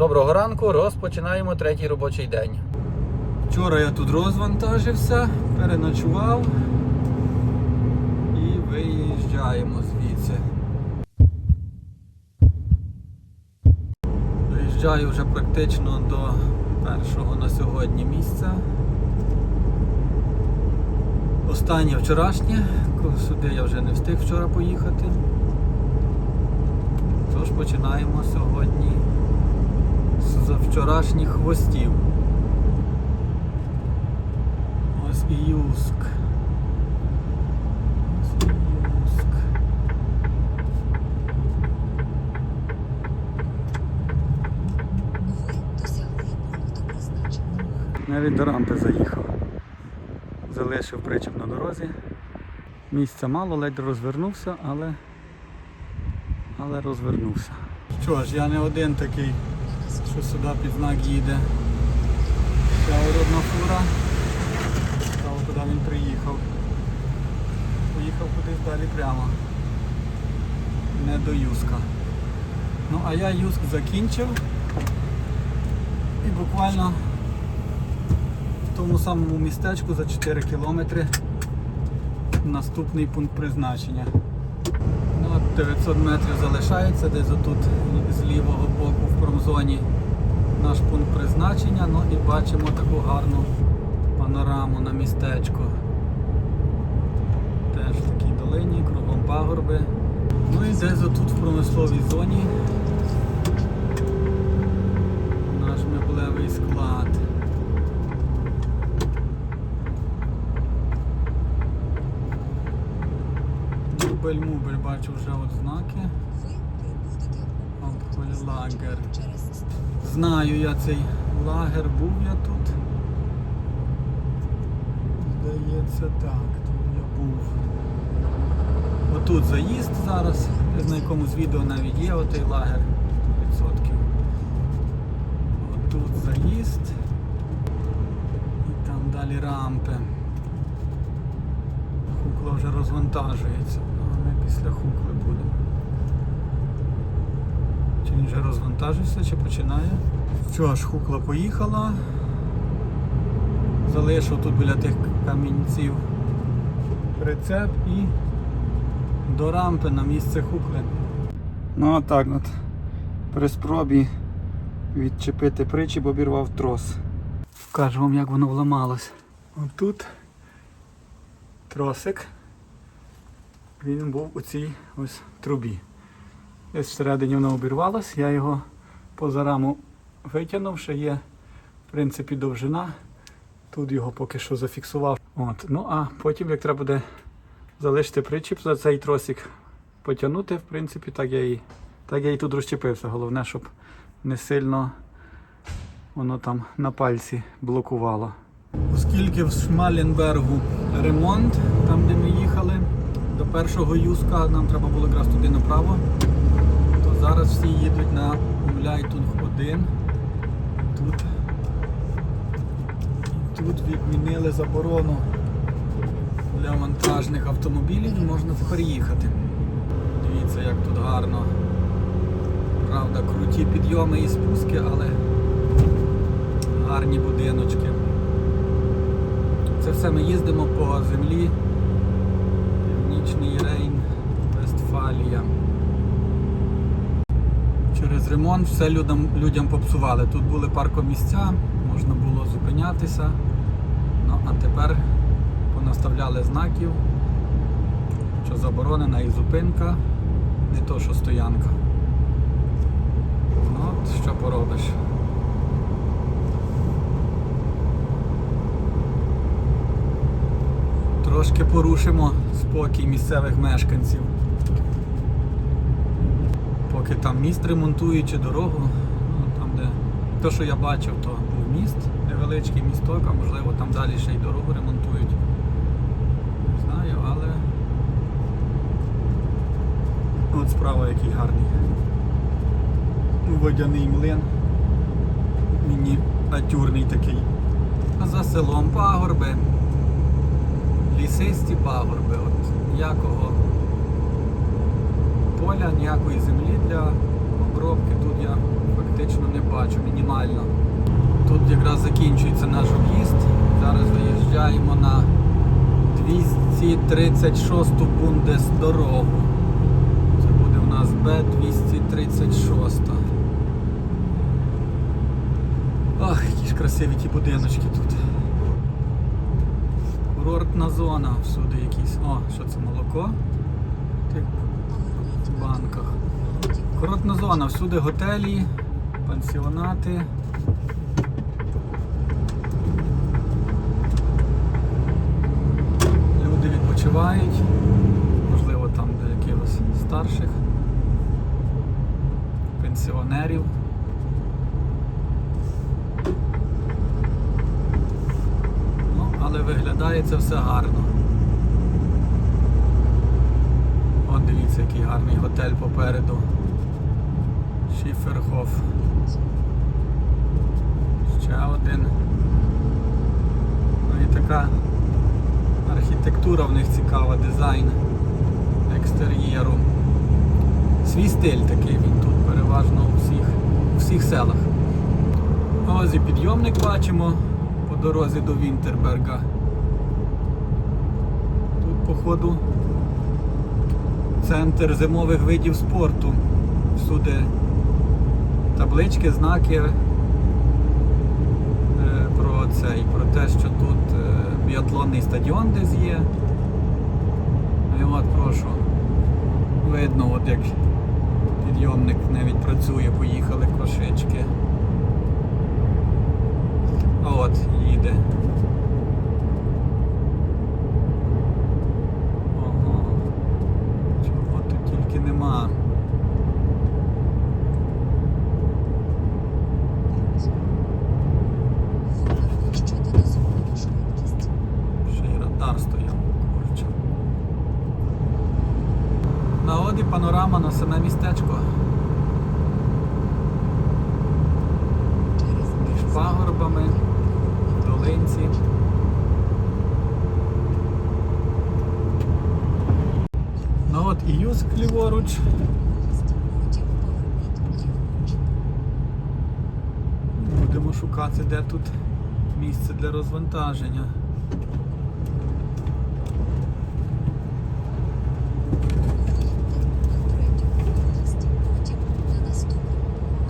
Доброго ранку, розпочинаємо третій робочий день. Вчора я тут розвантажився, переночував і виїжджаємо звідси. Доїжджаю вже практично до першого на сьогодні місця. Останнє вчорашнє, сюди я вже не встиг вчора поїхати. Тож починаємо сьогодні з вчорашніх хвостів. Ось і Юск. Ось і Юск. Навіть до рампи заїхав. Залишив причіп на дорозі. Місця мало, ледь розвернувся, але, але розвернувся. Що ж, я не один такий, що сюди під знак їде. Ще одна фура. Цікаво, куди він приїхав. Поїхав кудись далі прямо. Не до Юска. Ну а я Юск закінчив. І буквально в тому самому містечку за 4 кілометри наступний пункт призначення. Ну, 900 метрів залишається, десь отут з лівого в промзоні наш пункт призначення. Ну і бачимо таку гарну панораму на містечко. Теж в такій долині, кругом пагорби. Ну і десь отут в промисловій зоні наш меблевий склад. Мубель-мубель бачу вже от знаки. Ви Знаю я цей лагер, був я тут. Здається, так, тут я був. Отут заїзд зараз. На якомусь відео навіть є отей лагер 100%. Отут заїзд. І там далі рампи. Хукла вже розвантажується. Ну, а ми після хукли будемо. Чи він вже розвантажився, чи починає? Що ж, хукла поїхала. Залишив тут біля тих камінців прицеп і до рампи на місце хукли. Ну а так от. При спробі відчепити причіп обірвав трос. Покажу вам, як воно вламалось. Отут тросик. Він був у цій ось трубі. Десь всередині воно обірвалось, я його поза раму витягнув, ще є в принципі довжина. Тут його поки що зафіксував. От. Ну а потім, як треба буде залишити причіп за цей тросик, потягнути, в принципі, так я і, так я і тут розчепився. Головне, щоб не сильно воно там на пальці блокувало. Оскільки в Шмаленбергу ремонт, там де ми їхали, до першого юска нам треба було якраз туди направо, зараз всі їдуть на Умляйтунг 1. Тут, тут відмінили заборону для вантажних автомобілів і можна тепер їхати. Дивіться, як тут гарно. Правда, круті підйоми і спуски, але гарні будиночки. Це все ми їздимо по землі. Північний Рейн, Вестфалія. Через ремонт все людям, людям попсували. Тут були паркомісця, можна було зупинятися. Ну а тепер понаставляли знаків, що заборонена і зупинка, не то що стоянка. Ну, от що поробиш. Трошки порушимо спокій місцевих мешканців. Поки там міст ремонтують чи дорогу, ну, там де те, що я бачив, то був міст, невеличкий місток, а можливо там далі ще й дорогу ремонтують. Не знаю, але от справа який гарний. Водяний млин. Мініатюрний такий. А за селом пагорби лісисті пагорби. От ніякого поля, ніякої землі для обробки тут я фактично не бачу, мінімально. Тут якраз закінчується наш об'їзд. Зараз виїжджаємо на 236 бундесдорогу. Це буде в нас Б236. Ах, які ж красиві ті будиночки тут. Курортна зона, всюди якісь. О, що це молоко? Банках. Курортна зона, всюди готелі, пансіонати. Люди відпочивають. Можливо, там для якихось старших пенсіонерів. Ну, але виглядає це все гарно. От дивіться, який гарний готель попереду. Шіферхоф. Ще один. Ну і така архітектура в них цікава, дизайн екстер'єру. Свій стиль такий він тут переважно у всіх, у всіх селах. Ось і підйомник бачимо по дорозі до Вінтерберга. Тут, походу, центр зимових видів спорту. Всюди таблички, знаки е, про це і про те, що тут е, біатлонний стадіон десь є. І от прошу. Видно, от як підйомник навіть працює, поїхали кошечки. А от їде. Ого. Чого тут тільки нема. Якщо ти дозволиш швидкість, Ще й радар стояв, курча. На оді панорама на саме містечко. через Між пагорбами, в долинці. Ну от і юск ліворуч. Потім поверніть ліворуч. Будемо шукати, де тут місце для розвантаження.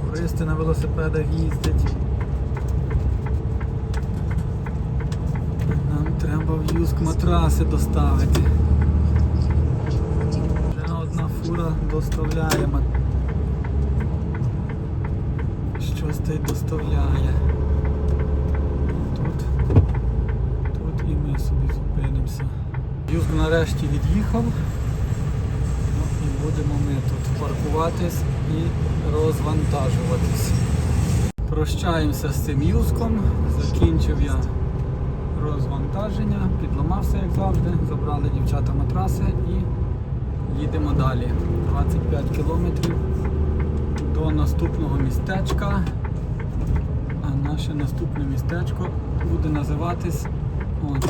Туристи на велосипедах їздять. Нам треба в юск матраси доставити. Ще одна фура доставляє. ма- Щось доставляє. Тут, тут і ми собі зупинимося. Юск нарешті від'їхав. Ну, і будемо ми тут паркуватись і розвантажуватись. Прощаємося з цим юском. Закінчив я розвантаження, підламався як завжди, забрали дівчата матраси і їдемо далі. 25 кілометрів до наступного містечка. А наше наступне містечко буде називатись от,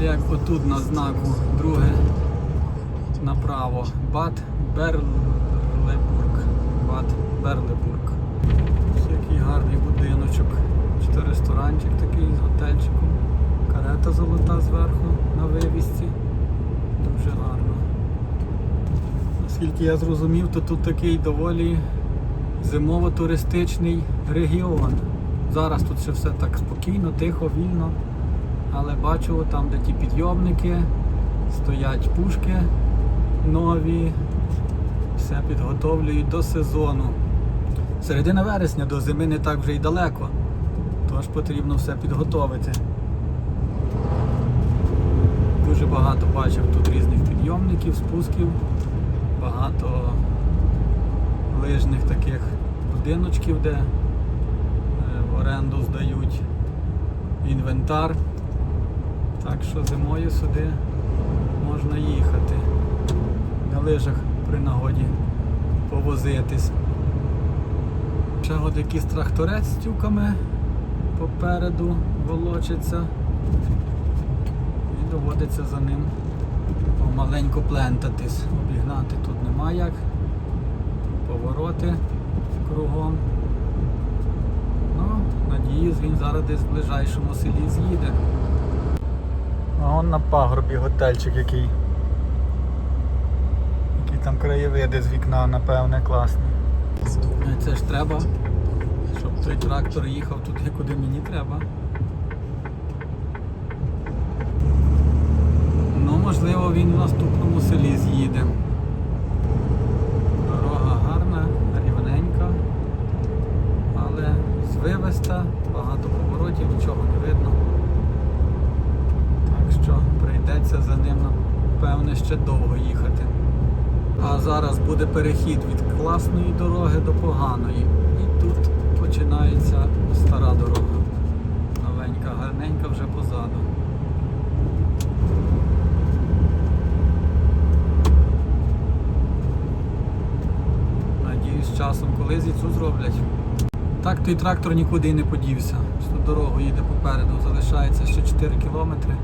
як отут на знаку друге направо. Бад Берлебург. Бад Берлебург. Ось який гарний будиночок. Чи ресторанчик такий з готельчиком. Карета золота зверху на вивісці. Дуже гарно. Наскільки я зрозумів, то тут такий доволі зимово-туристичний регіон. Зараз тут ще все так спокійно, тихо, вільно. Але бачу, там, де ті підйомники, стоять пушки нові, все підготовлюють до сезону. Середина вересня до зими не так вже й далеко, тож потрібно все підготовити. Дуже багато бачив тут різних підйомників, спусків, багато лижних таких будиночків, де е, в оренду здають інвентар. Так що зимою сюди можна їхати. На лижах при нагоді повозитись. Ще от якийсь тракторець з тюками попереду волочиться. І доводиться за ним помаленьку плентатись. Обігнати тут нема як. Повороти кругом. Ну, надіюсь, він зараз десь в ближайшому селі з'їде. А он на пагорбі готельчик який. Які там краєвиди з вікна, напевне, класні. Це ж треба, щоб той трактор їхав туди, куди мені треба. Ну, можливо, він в наступному селі з'їде. Дорога гарна, рівненька, але звивиста, багато поворотів, нічого не видно. Так що прийдеться за ним, напевне, ще довго їхати. А зараз буде перехід від класної дороги до поганої. І тут починається стара дорога. Новенька, гарненька вже позаду. Надіюсь, з часом колись і цю зроблять. Так той трактор нікуди і не подівся. Що дорогу їде попереду. Залишається ще 4 кілометри.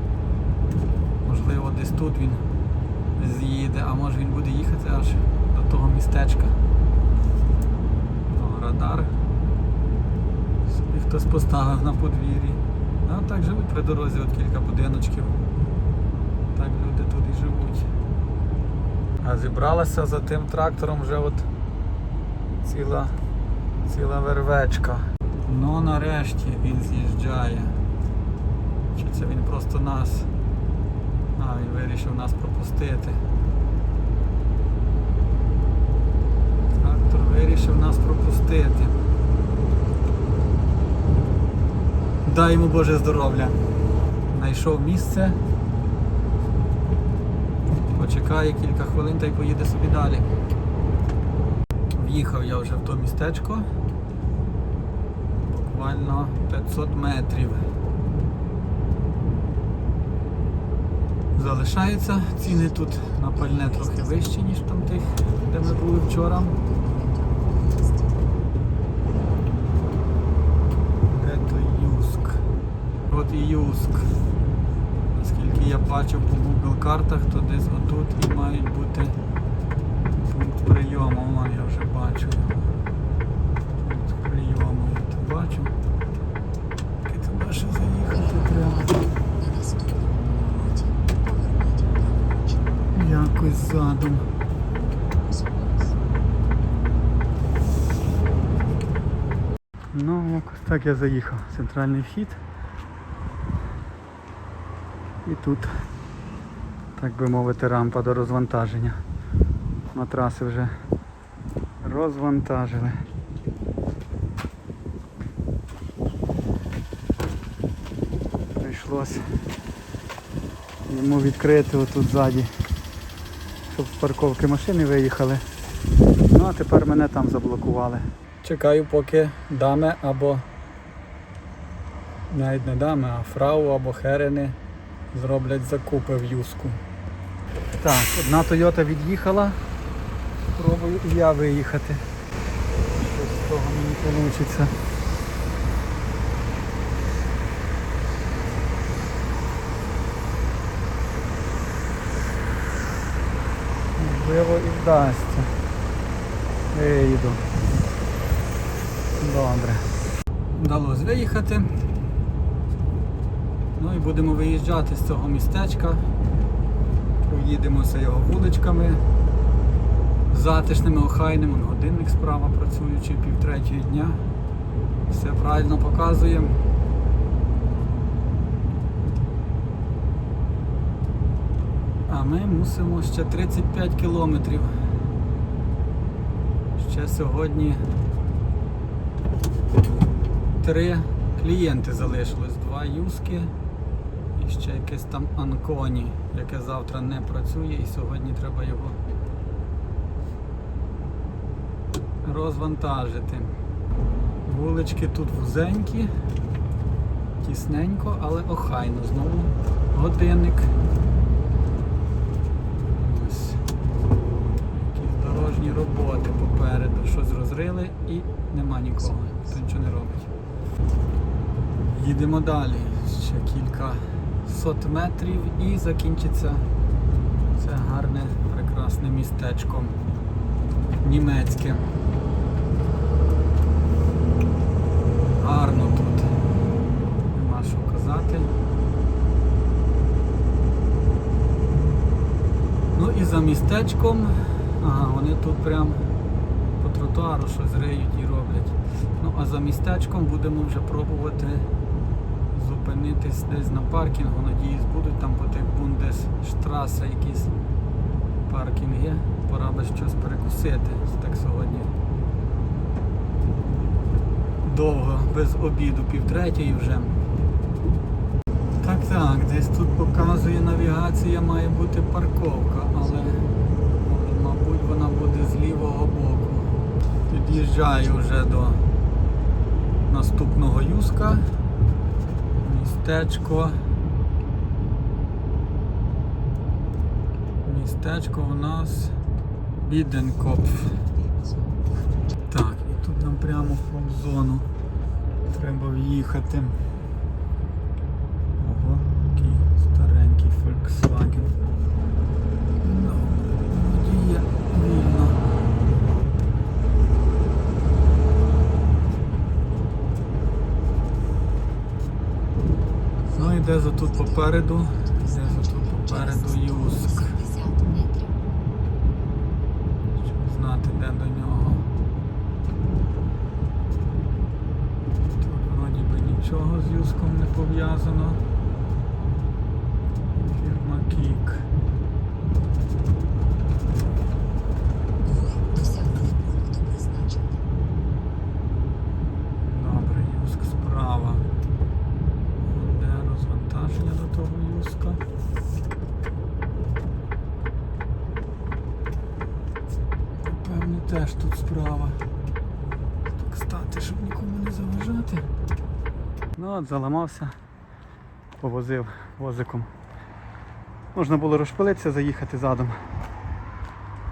Можливо, десь тут він з'їде, а може він буде їхати аж до того містечка. О, радар. Собі хтось поставив на подвір'ї. А так живуть при дорозі от кілька будиночків. Так люди тут і живуть. А зібралася за тим трактором вже от ціла, ціла вервечка. Ну нарешті він з'їжджає. Чи це він просто нас а, він вирішив нас пропустити. Трактор вирішив нас пропустити. Дай йому Боже здоров'я. Знайшов місце. Почекає кілька хвилин та й поїде собі далі. В'їхав я вже в то містечко. Буквально 500 метрів. залишається. Ціни тут на пальне трохи вищі, ніж там тих, де ми були вчора. Де то Юск? От і Юск. Наскільки я бачив по Google картах, то десь отут і мають бути прийому. Я вже бачу. Пункт прийому. Я то бачу. І туди ще заїхати треба. Якось задом. Ну, якось так я заїхав. Центральний вхід. І тут, так би мовити, рампа до розвантаження. Матраси вже розвантажили. Прийшлось йому відкрити отут ззаді, щоб з парковки машини виїхали. Ну а тепер мене там заблокували. Чекаю, поки дами або навіть не дами, а фрау або херени зроблять закупи в юску. Так, одна Тойота від'їхала. Пробую і я виїхати. Щось з того мені вийде. Можливо і вдасться. Виїду. Добре. Вдалося виїхати. Ну і будемо виїжджати з цього містечка. Проїдемося його вуличками. Затишними, охайними. Вон Годинник справа працюючи півтретьої дня. Все правильно показуємо. А ми мусимо ще 35 кілометрів. Ще сьогодні три клієнти залишилось. Два юски і ще якесь там Анконі, яке завтра не працює і сьогодні треба його розвантажити. Вулички тут вузенькі, тісненько, але охайно. Знову годинник. Ось. Якісь дорожні роботи попереду. Щось розрили і нема нікого. Ніхто нічого не робить. Їдемо далі. Ще кілька сот метрів і закінчиться це гарне, прекрасне містечко німецьке. За містечком. Ага, вони тут прям по тротуару щось риють і роблять. Ну а за містечком будемо вже пробувати зупинитись десь на паркінгу. Надіюсь, будуть там по тих Бундесштрасе якісь паркінги. Пора би щось перекусити. Так сьогодні. Довго, без обіду, півтретьої вже. Так, так, десь тут показує навігація, має бути парковка, але мабуть вона буде з лівого боку. Під'їжджаю вже до наступного юска. Містечко. Містечко у нас Біденкопф. Так, і тут нам прямо в промзону треба в'їхати. Ого, який старенький Volkswagen. Ну, водіє вільно. Ну і де за тут попереду? Де за тут попереду Юск. 50 метрів. Щоб знати, де до нього. Тут вроді би нічого з Юском не пов'язано. Фірма Кік. Ви досягли пункту призначення. Добре, Юск справа. Де розвантаження до того Юска? Напевно, теж тут справа. Так стати, щоб нікому не заважати. Ну от заламався, повозив возиком. Можна було розпилитися, заїхати задом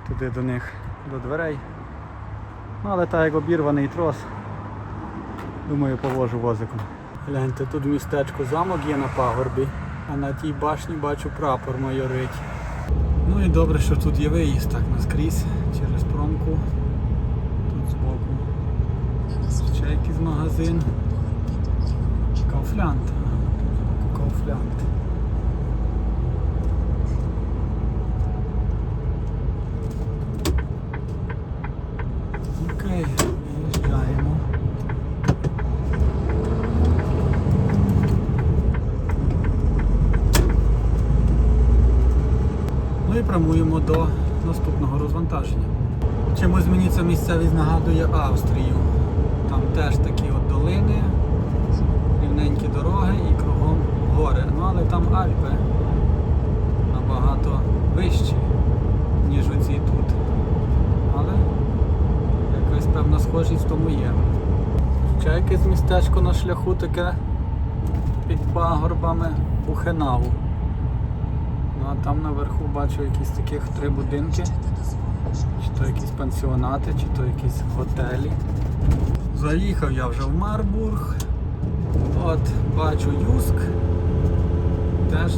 туди до них, до дверей. Ну, але так як обірваний трос, Думаю, повожу возиком. Гляньте, тут в містечку замок є на пагорбі, а на тій башні бачу прапор майорить. Ну і добре, що тут є виїзд так наскрізь через промку. Тут збоку ще якийсь магазин. Кауфлянд. Кауфлянд. Окей, виїжджаємо. Ну і прямуємо до наступного розвантаження. Чимось мені ця місцевість нагадує Австрію. Там теж такі от долини, рівненькі дороги і кругом гори. Ну але там Альпи набагато вищі, ніж оці тут. Але якась певна схожість в тому є. Ще якесь містечко на шляху таке під пагорбами Бухенаву. Ну а там наверху бачу якісь таких три будинки. Чи то якісь пансіонати, чи то якісь готелі. Заїхав я вже в Марбург. От бачу Юск. Теж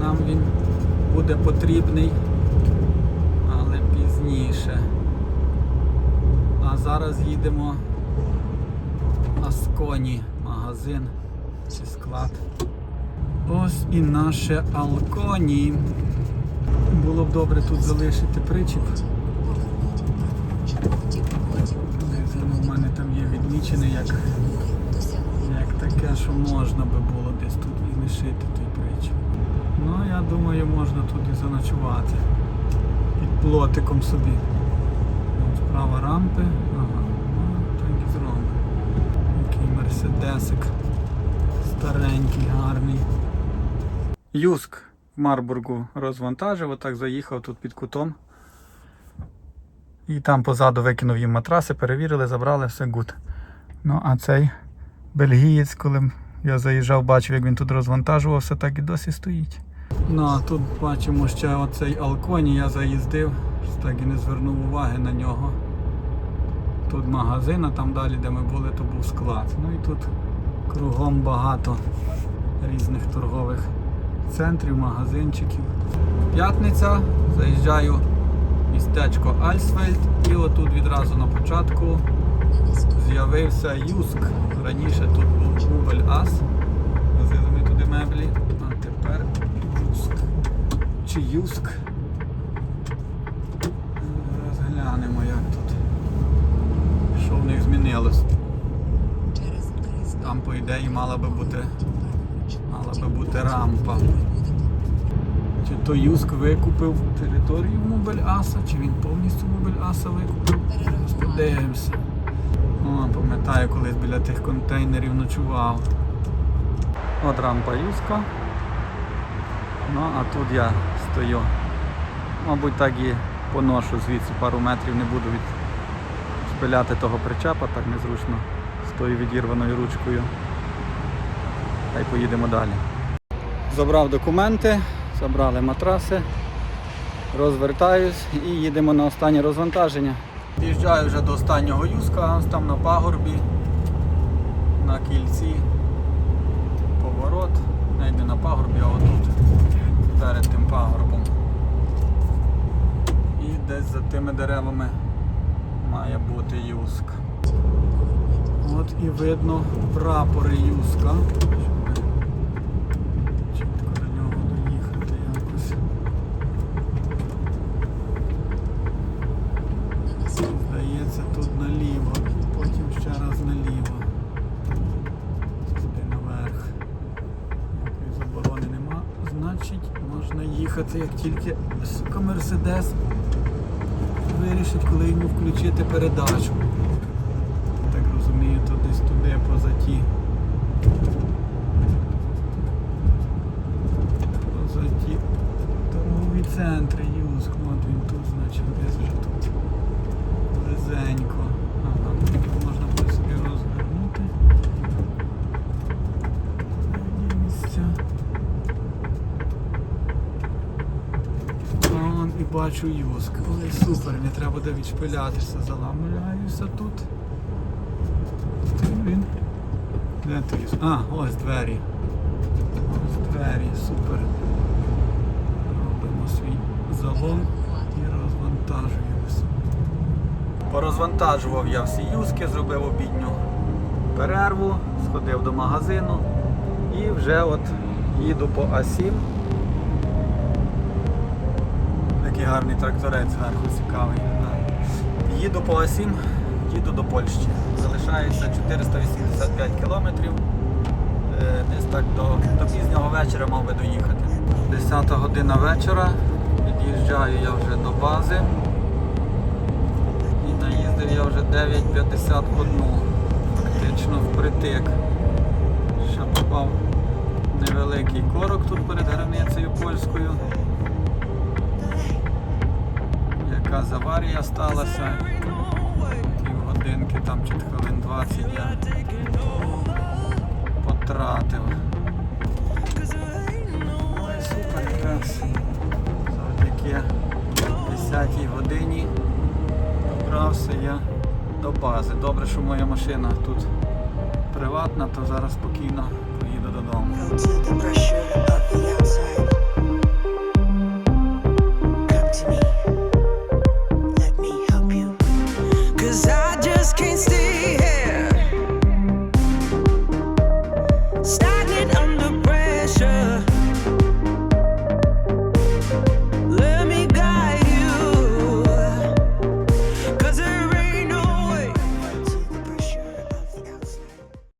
нам він буде потрібний, але пізніше. А зараз їдемо в магазин чи склад. Ось і наше Алконі. Було б добре тут залишити причіп. В мене там є відмічене як, як таке, що можна би було десь тут і лишити той причіп. Ну, я думаю, можна тут і заночувати. Під плотиком собі. Справа рампи. Ага, ну, так і зробимо. Який мерседесик. Старенький, гарний. Юск в Марбургу розвантажив, отак заїхав тут під кутом. І там позаду викинув їм матраси, перевірили, забрали, все гуд. Ну, а цей бельгієць, коли я заїжджав, бачив, як він тут розвантажувався, так і досі стоїть. Ну, а тут бачимо ще оцей Алконі, я заїздив, так і не звернув уваги на нього. Тут магазин, а там далі, де ми були, то був склад. Ну і тут кругом багато різних торгових центрів, магазинчиків. П'ятниця, заїжджаю в містечко Альсфельд і отут відразу на початку з'явився Юск. Раніше тут був Убель Ас. Возили ми туди меблі, а тепер Юск. Чи Юск. Глянемо, як тут. В них змінилось. Там, по ідеї, мала би бути, мала би бути рампа. Чи то Юск викупив територію Мобель Аса, чи він повністю Мобель Аса викупив? Подивимося. О, пам'ятаю, колись біля тих контейнерів ночував. От рампа Юска. Ну, а тут я стою. Мабуть, так і поношу звідси пару метрів, не буду від шпиляти того причепа, так незручно з тою відірваною ручкою. Та й поїдемо далі. Забрав документи, забрали матраси, розвертаюсь і їдемо на останнє розвантаження. Під'їжджаю вже до останнього юзка, ось там на пагорбі, на кільці, поворот, не йде на пагорбі, а отут, перед тим пагорбом. І десь за тими деревами має бути юск. От і видно прапори юска. Чітко до нього доїхати якось. Здається, тут наліво, потім ще раз наліво. Туди наверх. Ніякої заборони нема. Значить, можна їхати, як тільки сука Мерседес вирішить, коли йому включити передачу. Так розумію, то десь туди поза ті. Поза ті торгові центри Юск. От він тут, значить, десь вже тут. Близенько. Ага, тут можна буде собі розвернути. Є місця. Вон і бачу юск. Ой, супер, не треба буде відшпилятися. Заламляюся тут. Він? Де ти? А, ось двері. Ось двері, супер. Робимо свій залом і розвантажуємося. Порозвантажував я всі юзки, зробив обідню перерву, сходив до магазину і вже от їду по А7. Такий гарний тракторець зверху цікавий. Їду по А7, їду до Польщі. Залишається 485 кілометрів. Е, Десь так до, до пізнього вечора мав би доїхати. 10 година вечора. Під'їжджаю я вже до бази. І наїздив я вже 9.51. Фактично впритик. Ще попав невеликий корок тут перед границею польською. Якась аварія сталася. Півгодинки там чи хвилин 20 я потратив. Ой, супер якраз. Завдяки 10 годині добрався я до бази. Добре, що моя машина тут приватна, то зараз спокійно поїду додому.